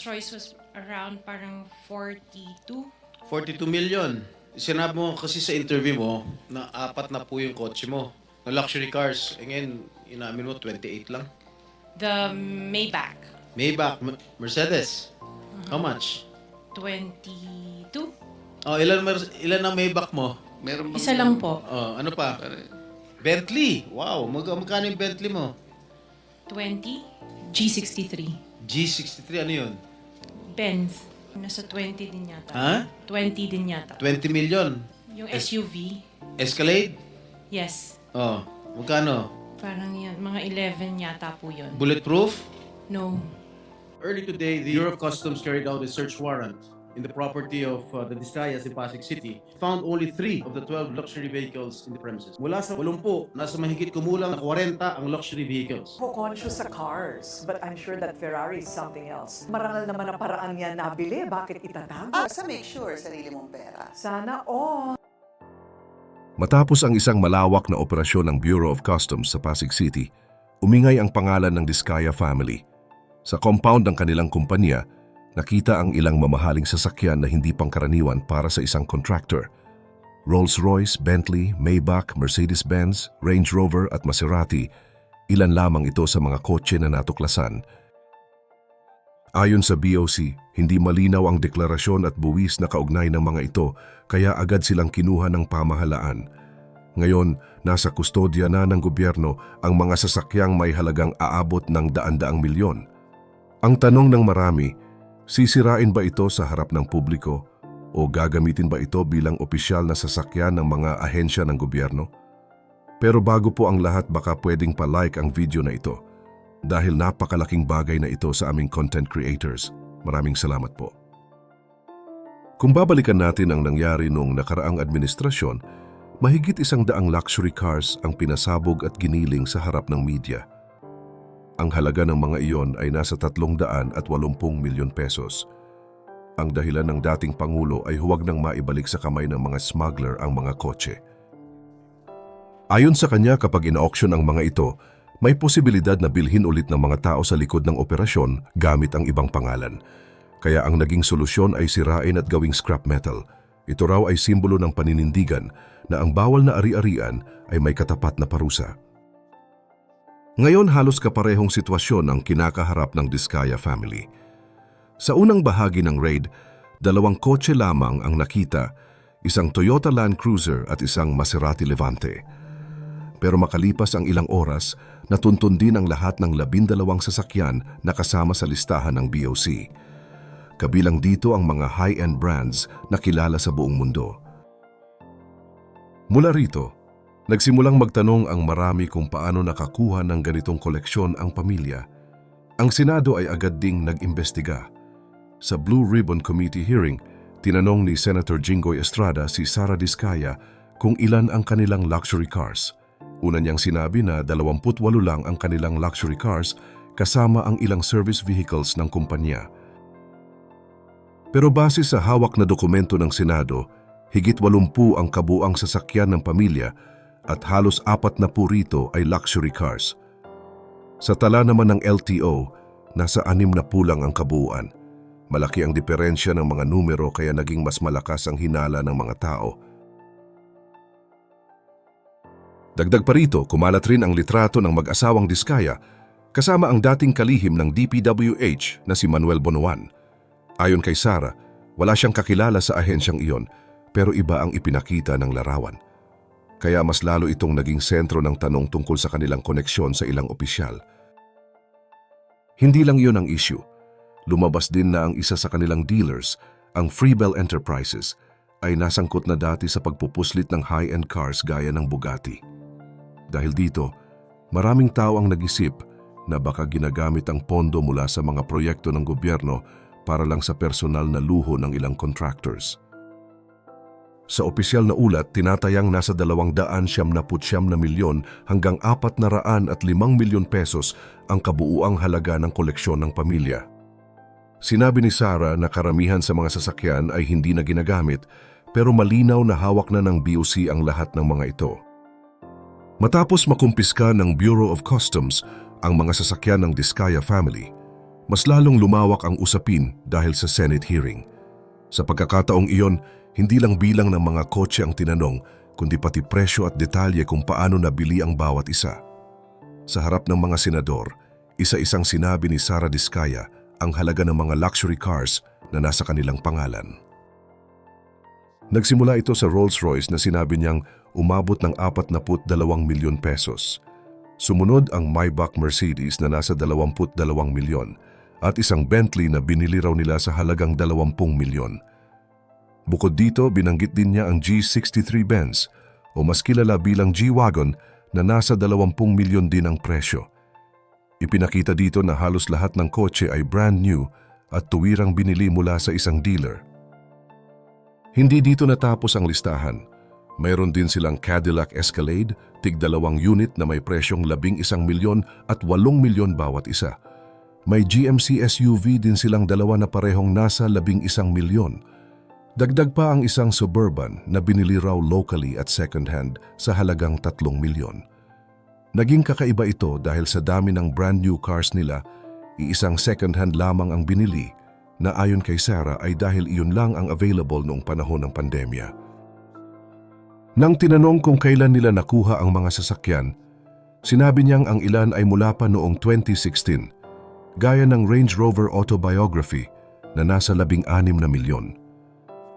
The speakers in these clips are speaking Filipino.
Choice was around parang 42. 42 million. Sinabi mo kasi sa interview mo na apat na po yung kotse mo. Na luxury cars. E ngayon, inamin mo 28 lang. The Maybach, Maybach, M- Mercedes. How much? 22. Oh, ilan mer- ilan ang Maybach mo? Meron bang... Isa lang po, Oh, ano pa? Pare- Bentley. Wow, mag magkano yung Bentley mo? 20. G63. G63 ano yun? Benz. Nasa 20 din yata. Ha? 20 din yata. 20 million. Yung Es- SUV, Escalade? yes. Oh, magkano? Parang yan, mga 11 yata po yun. Bulletproof? No. Early today, the Bureau of Customs carried out a search warrant in the property of uh, the Discayas in Pasig City. Found only three of the 12 luxury vehicles in the premises. Mula sa 80, nasa mahigit kumulang na 40 ang luxury vehicles. Ako conscious sa cars, but I'm sure that Ferrari is something else. Marangal naman ang paraan niya nabili, bakit itatago? Basta make sure sarili mong pera. Sana all. Matapos ang isang malawak na operasyon ng Bureau of Customs sa Pasig City, umingay ang pangalan ng Discaya family. Sa compound ng kanilang kumpanya, nakita ang ilang mamahaling sasakyan na hindi pangkaraniwan para sa isang contractor. Rolls-Royce, Bentley, Maybach, Mercedes-Benz, Range Rover at Maserati, ilan lamang ito sa mga kotse na natuklasan. Ayon sa BOC, hindi malinaw ang deklarasyon at buwis na kaugnay ng mga ito kaya agad silang kinuha ng pamahalaan. Ngayon, nasa kustodya na ng gobyerno ang mga sasakyang may halagang aabot ng daan-daang milyon. Ang tanong ng marami, sisirain ba ito sa harap ng publiko o gagamitin ba ito bilang opisyal na sasakyan ng mga ahensya ng gobyerno? Pero bago po ang lahat baka pwedeng pa-like ang video na ito dahil napakalaking bagay na ito sa aming content creators. Maraming salamat po. Kung babalikan natin ang nangyari nung nakaraang administrasyon, mahigit isang daang luxury cars ang pinasabog at giniling sa harap ng media. Ang halaga ng mga iyon ay nasa 380 milyon pesos. Ang dahilan ng dating Pangulo ay huwag nang maibalik sa kamay ng mga smuggler ang mga kotse. Ayon sa kanya kapag in-auction ang mga ito, may posibilidad na bilhin ulit ng mga tao sa likod ng operasyon gamit ang ibang pangalan. Kaya ang naging solusyon ay sirain at gawing scrap metal. Ito raw ay simbolo ng paninindigan na ang bawal na ari-arian ay may katapat na parusa. Ngayon halos kaparehong sitwasyon ang kinakaharap ng Discaya family. Sa unang bahagi ng raid, dalawang kotse lamang ang nakita, isang Toyota Land Cruiser at isang Maserati Levante. Pero makalipas ang ilang oras, natuntun din ang lahat ng labindalawang sasakyan na kasama sa listahan ng BOC. Kabilang dito ang mga high-end brands na kilala sa buong mundo. Mula rito, nagsimulang magtanong ang marami kung paano nakakuha ng ganitong koleksyon ang pamilya. Ang Senado ay agad ding nag-imbestiga. Sa Blue Ribbon Committee hearing, tinanong ni Senator Jinggoy Estrada si Sara Discaya kung ilan ang kanilang luxury cars. Una niyang sinabi na 28 lang ang kanilang luxury cars kasama ang ilang service vehicles ng kumpanya. Pero base sa hawak na dokumento ng Senado, higit 80 ang kabuang sasakyan ng pamilya at halos apat na po rito ay luxury cars. Sa tala naman ng LTO, nasa anim na po lang ang kabuuan. Malaki ang diferensya ng mga numero kaya naging mas malakas ang hinala ng mga tao. Dagdag pa rito, kumalat rin ang litrato ng mag-asawang Diskaya kasama ang dating kalihim ng DPWH na si Manuel Bonoan. Ayon kay Sara, wala siyang kakilala sa ahensyang iyon pero iba ang ipinakita ng larawan. Kaya mas lalo itong naging sentro ng tanong tungkol sa kanilang koneksyon sa ilang opisyal. Hindi lang iyon ang issue. Lumabas din na ang isa sa kanilang dealers, ang Freebell Enterprises, ay nasangkot na dati sa pagpupuslit ng high-end cars gaya ng Bugatti. Dahil dito, maraming tao ang nag-isip na baka ginagamit ang pondo mula sa mga proyekto ng gobyerno para lang sa personal na luho ng ilang contractors. Sa opisyal na ulat, tinatayang nasa 279 na milyon hanggang 405 milyon pesos ang kabuuang halaga ng koleksyon ng pamilya. Sinabi ni Sara na karamihan sa mga sasakyan ay hindi na ginagamit pero malinaw na hawak na ng BOC ang lahat ng mga ito. Matapos makumpiska ng Bureau of Customs ang mga sasakyan ng Discaya family, Mas lalong lumawak ang usapin dahil sa Senate hearing. Sa pagkakataong iyon, hindi lang bilang ng mga kotse ang tinanong, kundi pati presyo at detalye kung paano nabili ang bawat isa. Sa harap ng mga senador, isa-isang sinabi ni Sara Diskaya ang halaga ng mga luxury cars na nasa kanilang pangalan. Nagsimula ito sa Rolls-Royce na sinabi niyang umabot ng 42 milyon pesos. Sumunod ang Maybach Mercedes na nasa 22 milyon at isang Bentley na binili raw nila sa halagang 20 milyon. Bukod dito, binanggit din niya ang G63 Benz o mas kilala bilang G-Wagon na nasa 20 milyon din ang presyo. Ipinakita dito na halos lahat ng kotse ay brand new at tuwirang binili mula sa isang dealer. Hindi dito natapos ang listahan. Mayroon din silang Cadillac Escalade, tig dalawang unit na may presyong 11 milyon at 8 milyon bawat isa. May GMC SUV din silang dalawa na parehong nasa 11 milyon. Dagdag pa ang isang Suburban na binili raw locally at second hand sa halagang 3 milyon. Naging kakaiba ito dahil sa dami ng brand new cars nila, iisang second hand lamang ang binili na ayon kay Sarah ay dahil iyon lang ang available noong panahon ng pandemya. Nang tinanong kung kailan nila nakuha ang mga sasakyan, sinabi niyang ang ilan ay mula pa noong 2016, gaya ng Range Rover Autobiography na nasa 16 na milyon.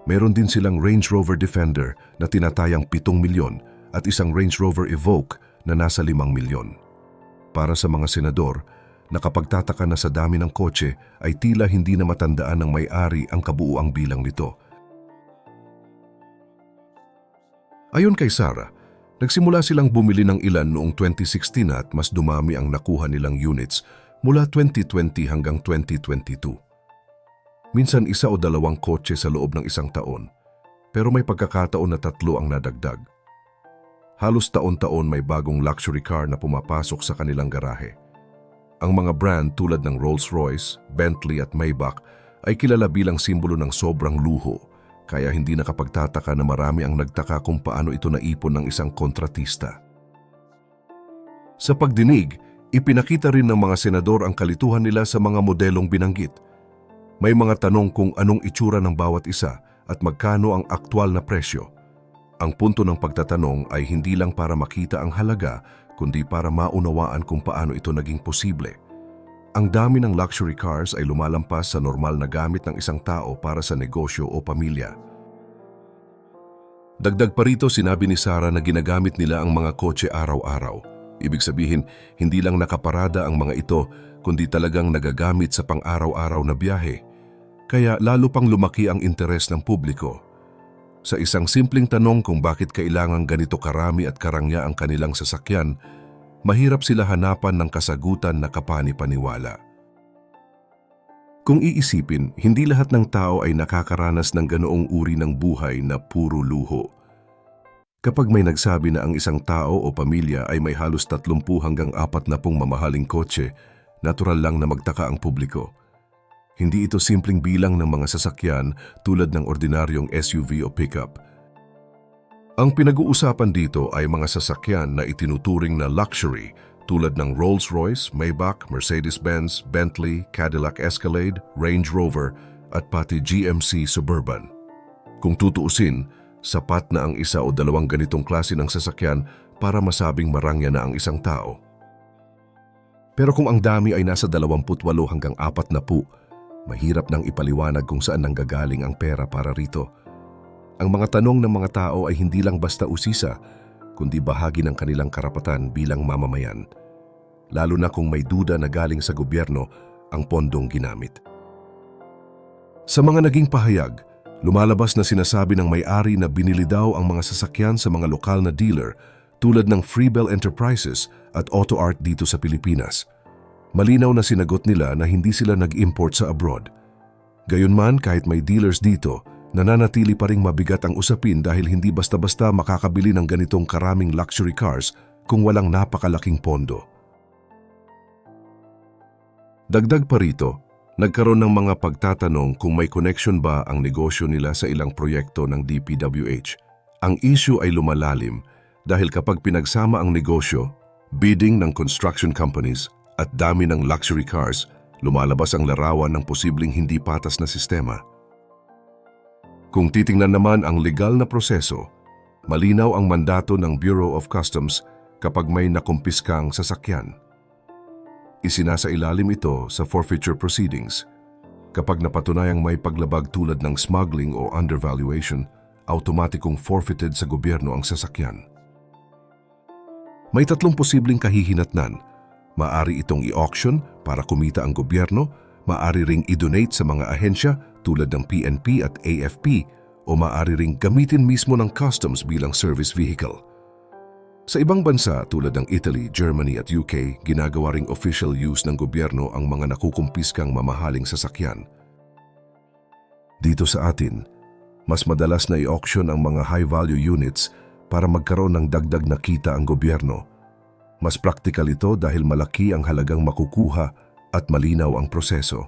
Meron din silang Range Rover Defender na tinatayang 7 milyon at isang Range Rover Evoque na nasa 5 milyon. Para sa mga senador, nakapagtataka na sa dami ng kotse ay tila hindi na matandaan ng may-ari ang kabuuang bilang nito. Ayon kay Sarah, nagsimula silang bumili ng ilan noong 2016 at mas dumami ang nakuha nilang units mula 2020 hanggang 2022. Minsan isa o dalawang kotse sa loob ng isang taon, pero may pagkakataon na tatlo ang nadagdag. Halos taon-taon may bagong luxury car na pumapasok sa kanilang garahe. Ang mga brand tulad ng Rolls-Royce, Bentley at Maybach ay kilala bilang simbolo ng sobrang luho, kaya hindi nakapagtataka na marami ang nagtaka kung paano ito naipon ng isang kontratista. Sa pagdinig, ipinakita rin ng mga senador ang kalituhan nila sa mga modelong binanggit. May mga tanong kung anong itsura ng bawat isa at magkano ang aktwal na presyo. Ang punto ng pagtatanong ay hindi lang para makita ang halaga, kundi para maunawaan kung paano ito naging posible. Ang dami ng luxury cars ay lumalampas sa normal na gamit ng isang tao para sa negosyo o pamilya. Dagdag pa rito sinabi ni Sarah na ginagamit nila ang mga kotse araw-araw. Ibig sabihin, hindi lang nakaparada ang mga ito, kundi talagang nagagamit sa pang-araw-araw na biyahe. Kaya lalo pang lumaki ang interes ng publiko. Sa isang simpleng tanong kung bakit kailangan ganito karami at karangya ang kanilang sasakyan, mahirap sila hanapan ng kasagutan na kapani-paniwala. Kung iisipin, hindi lahat ng tao ay nakakaranas ng ganoong uri ng buhay na puro luho. Kapag may nagsabi na ang isang tao o pamilya ay may halos 30 hanggang 40 mamahaling kotse, natural lang na magtaka ang publiko. Hindi ito simpleng bilang ng mga sasakyan tulad ng ordinaryong SUV o pickup. Ang pinag-uusapan dito ay mga sasakyan na itinuturing na luxury tulad ng Rolls-Royce, Maybach, Mercedes-Benz, Bentley, Cadillac Escalade, Range Rover at pati GMC Suburban. Kung tutuusin, sapat na ang isa o dalawang ganitong klase ng sasakyan para masabing marangya na ang isang tao. Pero kung ang dami ay nasa 28 hanggang 40, mahirap nang ipaliwanag kung saan nanggagaling ang pera para rito. Ang mga tanong ng mga tao ay hindi lang basta usisa, kundi bahagi ng kanilang karapatan bilang mamamayan. Lalo na kung may duda na galing sa gobyerno ang pondong ginamit. Sa mga naging pahayag, lumalabas na sinasabi ng may-ari na binili daw ang mga sasakyan sa mga lokal na dealer tulad ng Freebell Enterprises at Auto Art dito sa Pilipinas. Malinaw na sinagot nila na hindi sila nag-import sa abroad. Gayunman kahit may dealers dito, nananatili pa ring mabigat ang usapin dahil hindi basta-basta makakabili ng ganitong karaming luxury cars kung walang napakalaking pondo. Dagdag pa rito, nagkaroon ng mga pagtatanong kung may connection ba ang negosyo nila sa ilang proyekto ng DPWH. Ang issue ay lumalalim dahil kapag pinagsama ang negosyo, bidding ng construction companies at dami ng luxury cars, lumalabas ang larawan ng posibleng hindi patas na sistema. Kung titingnan naman ang legal na proseso, malinaw ang mandato ng Bureau of Customs kapag may nakumpiskang sasakyan. Isinasa ilalim ito sa forfeiture proceedings. Kapag napatunayang may paglabag tulad ng smuggling o undervaluation, automatikong forfeited sa gobyerno ang sasakyan. May tatlong posibleng kahihinatnan. Maari itong i-auction para kumita ang gobyerno, maari ring i-donate sa mga ahensya tulad ng PNP at AFP o maari ring gamitin mismo ng customs bilang service vehicle. Sa ibang bansa tulad ng Italy, Germany at UK, ginagawa ring official use ng gobyerno ang mga nakukumpiskang mamahaling sasakyan. Dito sa atin, mas madalas na i-auction ang mga high-value units para magkaroon ng dagdag na kita ang gobyerno. Mas praktikal ito dahil malaki ang halagang makukuha at malinaw ang proseso.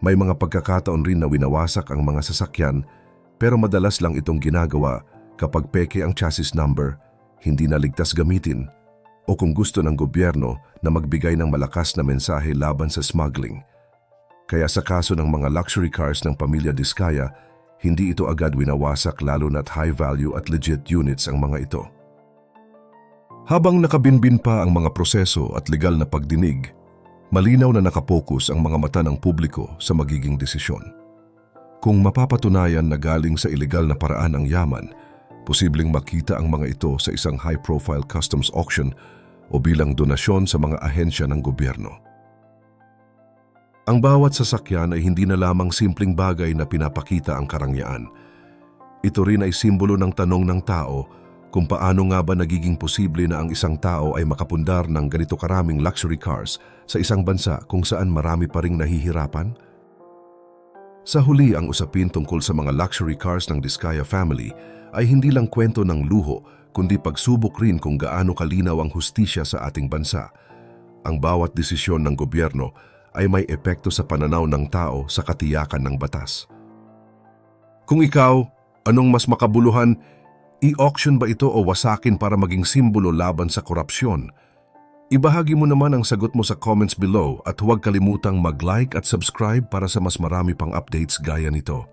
May mga pagkakataon rin na winawasak ang mga sasakyan pero madalas lang itong ginagawa kapag peke ang chassis number, hindi na ligtas gamitin, o kung gusto ng gobyerno na magbigay ng malakas na mensahe laban sa smuggling. Kaya sa kaso ng mga luxury cars ng pamilya Diskaya, hindi ito agad winawasak lalo na't high value at legit units ang mga ito. Habang nakabinbin pa ang mga proseso at legal na pagdinig, malinaw na nakapokus ang mga mata ng publiko sa magiging desisyon. Kung mapapatunayan na galing sa ilegal na paraan ang yaman, posibleng makita ang mga ito sa isang high-profile customs auction o bilang donasyon sa mga ahensya ng gobyerno. Ang bawat sasakyan ay hindi na lamang simpleng bagay na pinapakita ang karangyaan. Ito rin ay simbolo ng tanong ng tao kung paano nga ba nagiging posible na ang isang tao ay makapundar ng ganito karaming luxury cars sa isang bansa kung saan marami pa ring nahihirapan? Sa huli ang usapin tungkol sa mga luxury cars ng Diskaya family ay hindi lang kwento ng luho kundi pagsubok rin kung gaano kalinaw ang hustisya sa ating bansa. Ang bawat desisyon ng gobyerno ay may epekto sa pananaw ng tao sa katiyakan ng batas. Kung ikaw, anong mas makabuluhan, i-auction ba ito o wasakin para maging simbolo laban sa korupsyon? Ibahagi mo naman ang sagot mo sa comments below at huwag kalimutang mag-like at subscribe para sa mas marami pang updates gaya nito.